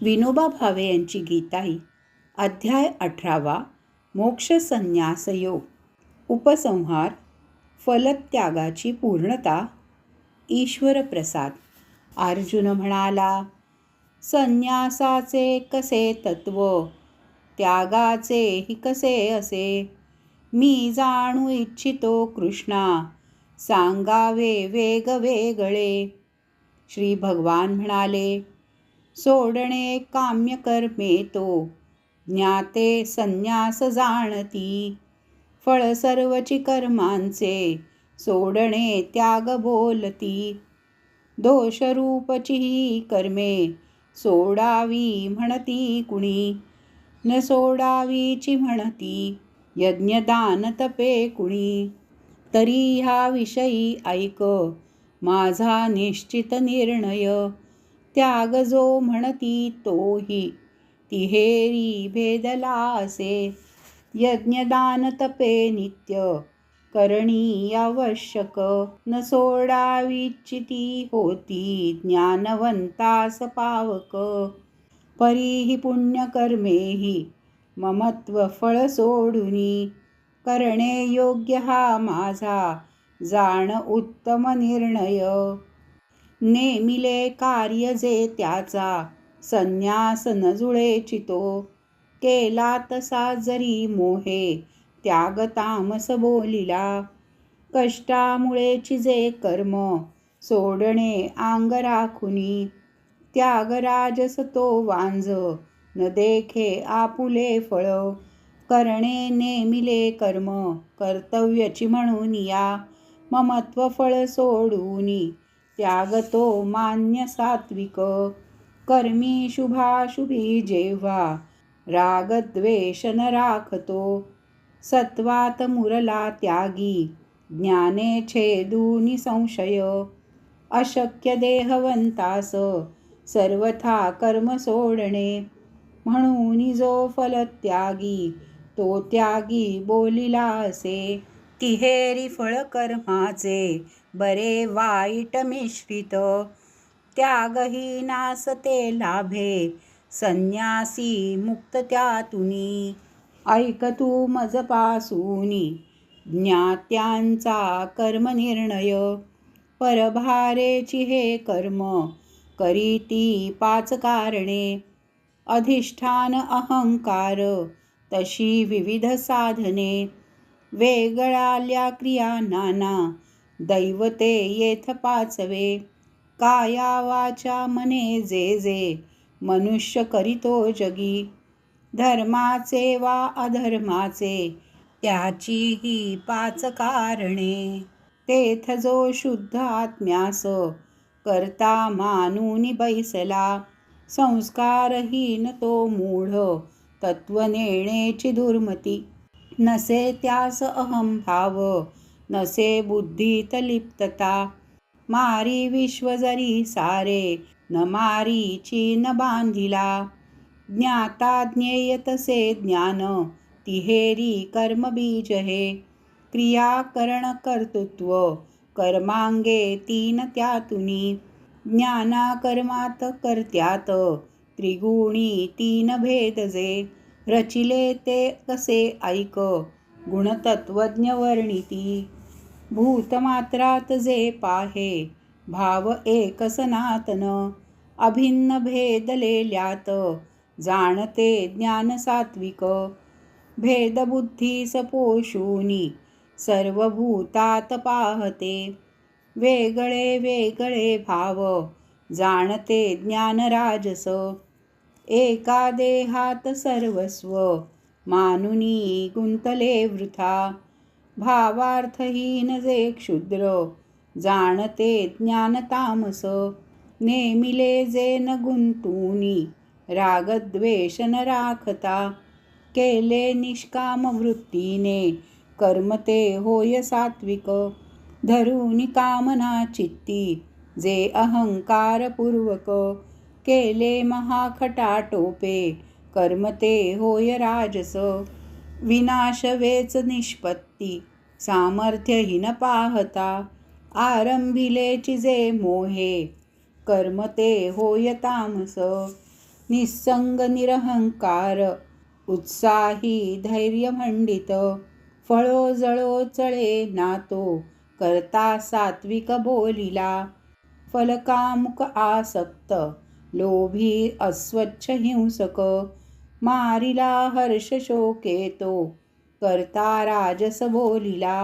विनोबा भावे यांची गीताई अध्याय अठरावा मोक्ष संन्यास योग उपसंहार फलत्यागाची पूर्णता ईश्वरप्रसाद. अर्जुन म्हणाला संन्यासाचे कसे तत्व? त्यागाचे ही कसे असे? मी जाणू इच्छितो कृष्णा सांगावे वेगवेगळे. श्री भगवान म्हणाले सोडणे काम्य कर्मे तो. ज्ञाते संन्यास जाणती. फळ सर्वची कर्मांचे सोडणे त्याग बोलती. दोषरूपची ही कर्मे सोडावी म्हणती कुणी? न सोडावीची म्हणती. यज्ञदान तपे कुणी? तरी ह्या विषयी ऐक. माझा निश्चित निर्णय. त्याग जो म्हणती तोही. तिहेरी भेदला असे यज्ञदान तपे नित्य. करणी आवश्यक न सोडाविचिती होती ज्ञानवंतास पावक. परीही पुण्यकर्मेही ममत्व फळ सोडुनी. करणे योग्य हा माझा जाण उत्तम निर्णय. नेमिले कार्य जे त्याचा संन्यास न जुळे चितो. केला तसा जरी मोहे त्याग तामस बोलिला. कष्टामुळेची जे कर्म सोडणे आंग राखुनी त्याग राजस तो वांज न देखे आपुले फळ. करणे नेमिले कर्म कर्तव्यची म्हणून या. ममत्व फळ सोडूनी. त्यागतो मान्य सात्विक. कर्मी शुभाशुभी जेव्हा रागद्वेष न राखतो सत्वात मुरला त्यागी ज्ञाने छेदूनि संशय अशक्य देहवंतास सर्वथा कर्म सोडणे म्हणून जो फलत्यागी तो त्यागी बोलिला असे तिहेरी फळ कर्माचे बरे वाईट मिश्रित. त्यागही नासते लाभे. संन्यासी मुक्त त्यातुनी. ऐक तू मजपासूनी. ज्ञात्यांचा कर्मनिर्णय परभारेची हे कर्म. करीती पाच कारणे. अधिष्ठान अहंकार. तशी विविध साधने. वेगळाल्या क्रिया नाना. दैवते येथ पाचवे. काया वाचा मने जे जे मनुष्य करीतो जगी. धर्माचे वा अधर्माचे त्याची ही पाच कारणे. तेथ जो शुद्ध आत्म्यास करता मानूनी बैसला. संस्कारहीन तो मूढ तत्व नेणेची दुर्मती. नसे त्यास अहंभाव नसे बुद्धीत लिप्तता मारी विश्व जरी सारे न मारीची न बांधिला. ज्ञाता ज्ञेय तसे ज्ञान तिहेरी कर्मबीज हे. क्रियाकरण कर्तृत्व कर्मांगे तीन त्यातुनी. ज्ञाना कर्मात कर्त्यात त्रिगुणी तीन भेद जे. रचिले ते कसे ऐक गुणतत्वज्ञ वर्णिती. भूतमात्रात जे पाहे भाव एक सनातन अभिन्न भेदलेल्यात जाणते ज्ञान सात्विक. भेदबुद्धी सपोषूनी सर्वभूतात पाहते. वेगळे वेगळे भाव जाणते ज्ञानराजस एका देहात सर्वस्व मानुनी गुंतले वृथा. भावार्थहीन जे क्षुद्र जाणते ज्ञानतामस. नेमिले जे न गुंतूनी रागद्वेष न राखता. केले निष्काम वृत्तीने कर्मते होय सात्विक. धरून कामना चित्ती जे अहंकारपूर्वक केले महाखटाटोपे कर्मते होय राजस. विनाश वेच निष्पत्ती सामर्थ्यहीन पाहता. आरंभिलेची जे मोहे कर्म ते होय तामस. निसंग निरहंकार उत्साही धैर्य मंडित. फळो जळो चळे नातो करता सात्विक बोलिला. फलकामुक आसक्त लोभी अस्वच्छ हिंसक. मारिला हर्ष शोकेतो करता राजस बोलिला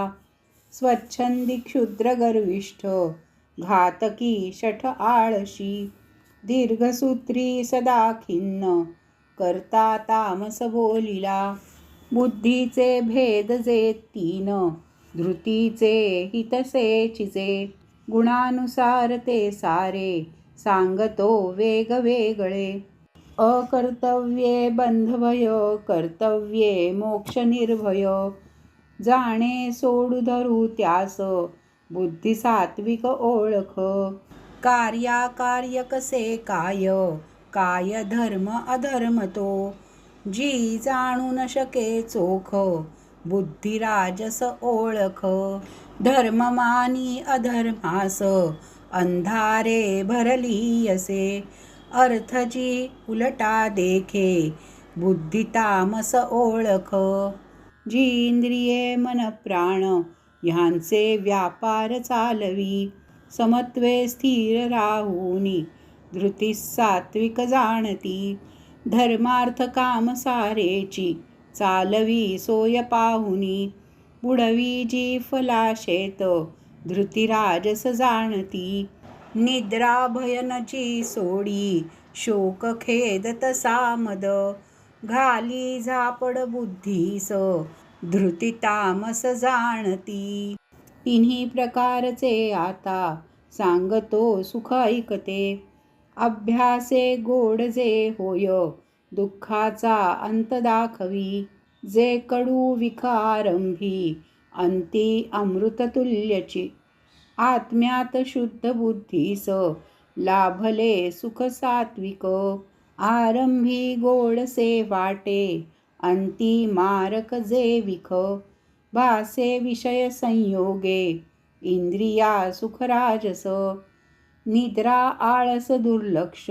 स्वच्छंदी क्षुद्र गर्विष्ठ घातकी शठ आळशी दीर्घसूत्री सदा खिन्न करता तामस बोलिला बुद्धीचे भेद जे तीन धृतीचे हितसेचिचे गुणानुसार ते सारे सांगतो वेगवेगळे अकर्तव्ये बंधभय कर्तव्ये मोक्ष निर्भय जाणे सोडू धरू त्यास बुद्धी सात्विक ओळख. कार्याकार्य कसे काय? काय धर्म अधर्म तो? जी जाणू न शके चोख बुद्धी राजस ओळख. धर्ममानी अधर्मास अंधारे भरली असे अर्थची उलटा देखे बुद्धी तामस ओळख. जी इंद्रिये मन प्राण ह्यांचे व्यापार चालवी. समत्वे स्थिर राहूनी धृती सात्विक जाणती. धर्मार्थ काम सारेची चालवी सोय पाहुनी. बुडवी जी फलाशेत धृतिराजस जाणती. निद्रा भयनची सोडी शोक खेद तसा मद घाली झापड बुद्धीस धृती तामस जाणती. तिन्ही प्रकारचे आता सांगतो सुख ऐकते. अभ्यासे गोड जे होय दुःखाचा अंत दाखवी. जे कडू विकारंभी अंती अमृततुल्यची. आत्म्यात शुद्ध बुद्धीस लाभले सुख सात्विक. आरंभी गोडसे वाटे अंती मारक जे विख भासे विषय संयोगे इंद्रिया सुखराजस निद्रा आळस दुर्लक्ष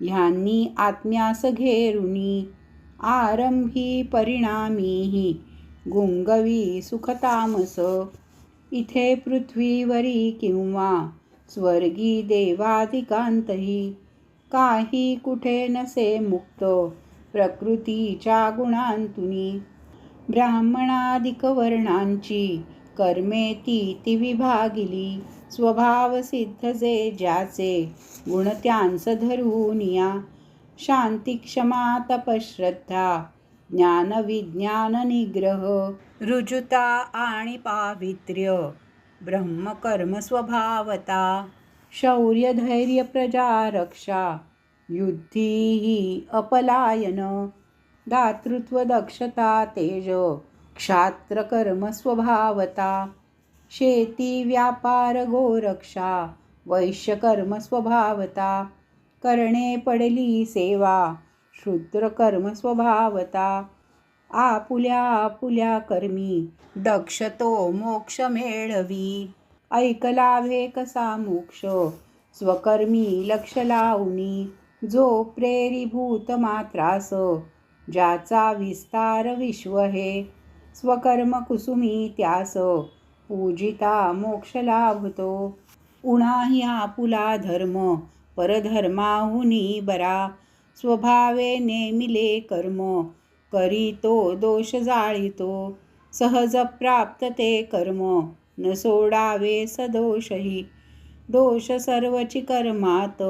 ह्यांनी आत्म्यास घेरुनी. आरंभी परिणामीही गुंगवी सुखतामस इथे पृथ्वीवरी किंवा स्वर्गी देवाधिकांतही काही कुठे नसे मुक्त प्रकृतीच्या गुणांतुनी. ब्राह्मणादिक वर्णांची कर्मे ती ती विभागिली. स्वभाव सिद्ध जे ज्याचे गुण त्यांस धरूनिया शांती क्षमा तपश्रद्धा ज्ञान विज्ञान निग्रह. रुजुता आणि पावित्र्य. ब्रह्मकर्म स्वभावता. शौर्य धैर्य प्रजा रक्षा. युद्धी ही अपलायन. दातृत्व दक्षता तेज. क्षात्रकर्म स्वभावता. शेती व्यापार गोरक्षा. वैश्यकर्म स्वभावता. करणे पडली सेवा. शूद्रकर्म स्वभावता. आपुल्या आपुल्या कर्मी दक्षतो मोक्ष मेळवी. ऐकलाभे कसा मोक्ष स्वकर्मी लक्ष लावणी. जो प्रेरीभूत मात्रास ज्याचा विस्तार विश्व हे. स्वकर्म कुसुमी त्यास पूजिता मोक्ष लाभतो. उणाही आपुला धर्म परधर्माहुनी बरा. स्वभावे नेमिले कर्म करीतो दोष जाळीतो. सहज प्राप्त ते कर्म न सोडावे सदोषही. दोष सर्वची कर्मात.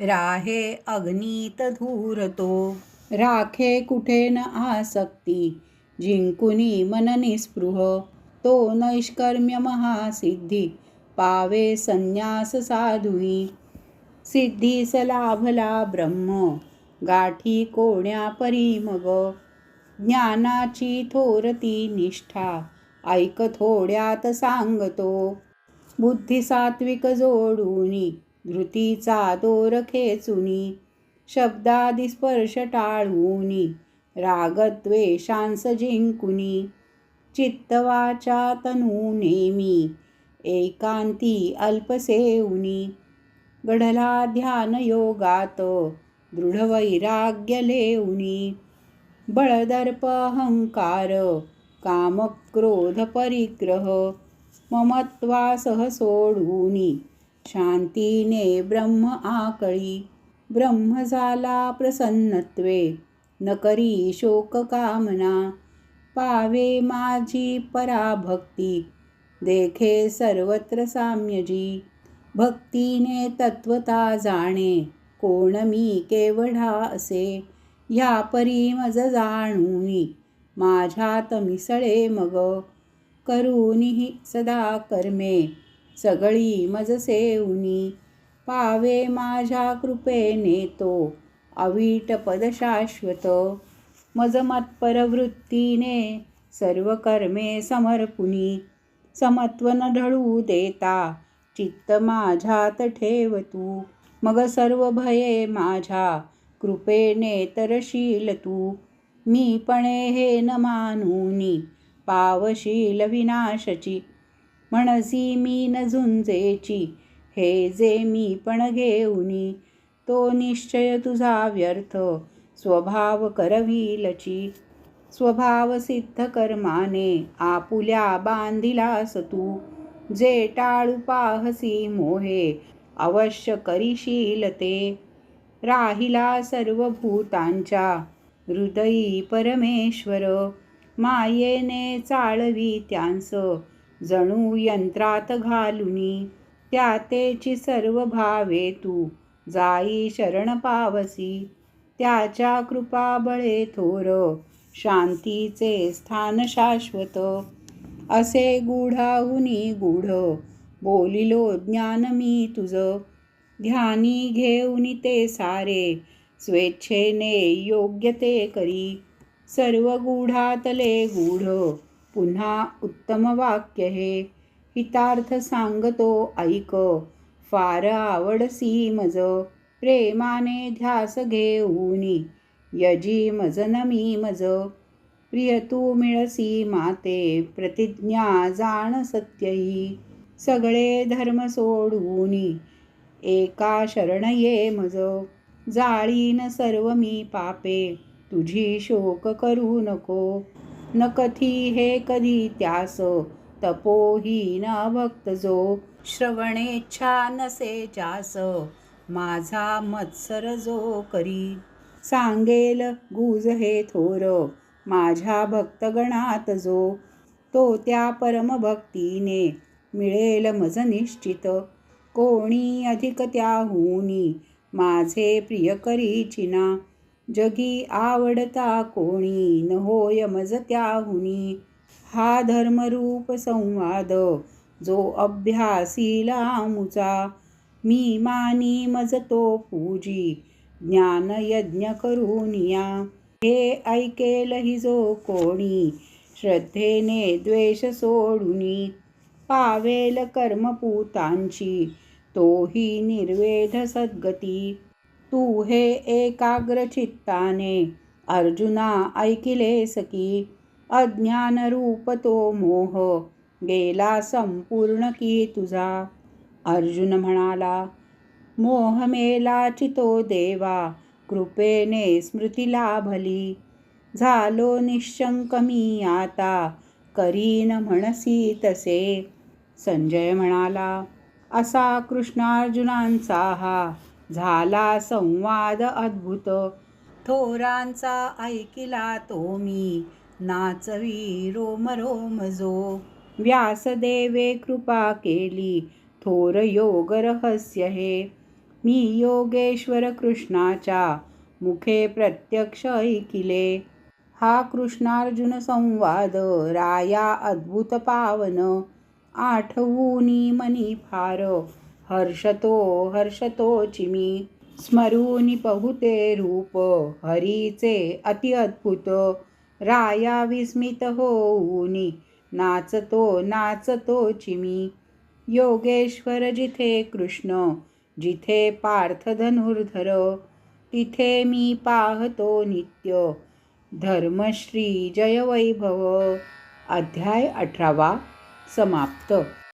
राहे अग्नीत धूरतो. राखे कुठे न आसक्ती. जिंकुनी मन निस्पृह. तो नैष्कर्म्य महासिद्धी. पावे संन्यास साधुई सिद्धीस लाभला ब्रह्म. गाठी कोण्या परी मग ज्ञानाची थोरती निष्ठा. ऐक थोड्यात सांगतो. बुद्धी सात्विक जोडूनी धृतीचा दोर खेचुनी शब्दादी स्पर्श टाळूनी रागद्वेषांस जिंकुनी चित्तवाचा तनू नेमी एकांती अल्पसेऊनी गढला ध्यान योगात दृढवैराग्य लेऊनी बळदर्प अहंकार कामक्रोध परिग्रह ममत्वासह सोडूनी शांतीने ब्रह्म आकळी ब्रह्म झाला प्रसन्नत्वे न करी शोक कामना पावे माझी पराभक्ती देखे सर्वत्र साम्यजी भक्तीने तत्वता जाणे कोण मी केवढा असे ह्या परी मज जाणूनी माझ्यात मिसळे मग करूनिही सदा कर्मे सगळी मज सेवनी पावे माझ्या कृपेने तो अवीट पद शाश्वत मज मत्परवृत्तीने सर्व कर्मे समर्पुनी समत्व न ढळू देता चित्त माझ्यात ठेव तू मग सर्व भये माझ्या कृपेने तरशील तू. मी पणे हे न मानूनी पावशील विनाशची. म्हणसी मी न झुंजेची हे जे मी पण घेऊनी तो निश्चय तुझा व्यर्थ स्वभाव करविलची. स्वभाव सिद्ध कर्माने आपुल्या बांधिलास तू. जे टाळू पाहसी मोहे अवश्य करीशील ते. राहिला सर्व भूतांच्या हृदयी परमेश्वर मायेने चाळवी त्यांस जणू यंत्रात घालुनी त्या तेची सर्व भावे तू. जाई शरण पावसी त्याच्या कृपा बळे थोर. शांतीचे स्थान शाश्वत. असे गूढाहुनी गूढ बोलिलो ज्ञान मी तुझं. ध्यानी घेऊन ते सारे. स्वेच्छेने योग्य ते करी. सर्व गूढातले गूढ. पुन्हा उत्तम वाक्य हे. हितार्थ सांगतो ऐक. फार आवडसी मज प्रेमाने ध्यास घेऊनी. यजी मज नमी मज प्रिय तू मिळसी माते. प्रतिज्ञा जाण सत्यही. सगळे धर्म सोडूनी. एका शरण ये मज. जाळीन सर्व मी पापे. तुझी शोक करू नको. न कथी हे कधी त्यास. तपोहीन भक्त जो. श्रवणेच्छा नसे जास. माझा मत्सर जो करी. सांगेल गुज हे थोर. माझ्या भक्तगणात जो. तो त्या परमभक्तीने मिळेल मज निश्चित. कोणी अधिक त्याहुनी? माझे प्रिय करीचिना जगी आवडता कोणी? न होय मज त्याहुनी? हा धर्मरूप संवाद जो अभ्यासीला मुचा मी मानी मज तो पूजी ज्ञान यज्ञ करूनिया हे ऐकेल हि जो कोणी श्रद्धेने द्वेष सोडुनी पावेल कर्मपूतांची. तोही निर्वेध सद्गती. तू हे एकाग्र चित्ताने अर्जुना ऐकिले सकी अज्ञानरूप तो मोह गेला संपूर्ण की तुझा. अर्जुन म्हणाला मोह मेला चितो देवा कृपेने स्मृतीला भली झालो निशंक मी आता करीन म्हणसी तसे. संजय म्हणाला असा कृष्णार्जुनांचा हा झाला संवाद अद्भुत. थोरांचा ऐकिला तो मी नाचवी रोम रोम जो. व्यासदेवे कृपा केली थोर योग रहस्य हे. मी योगेश्वर कृष्णाच्या मुखे प्रत्यक्ष ऐकिले. हा कृष्णार्जुन संवाद राया अद्भुत पावन. आठवूनी मनी फार हर्षतो हर्षतो चिमी. स्मरूनी पहुते रूप हरीचे अति अद्भुत. राया विस्मित होऊनी नाचतो नाचतो चिमी. योगेश्वर जिथे कृष्ण जिथे पार्थ धनुर्धर तिथे मी पाहतो नित्य. धर्मश्री जय वैभव अध्याय अठरावा. समाप्त.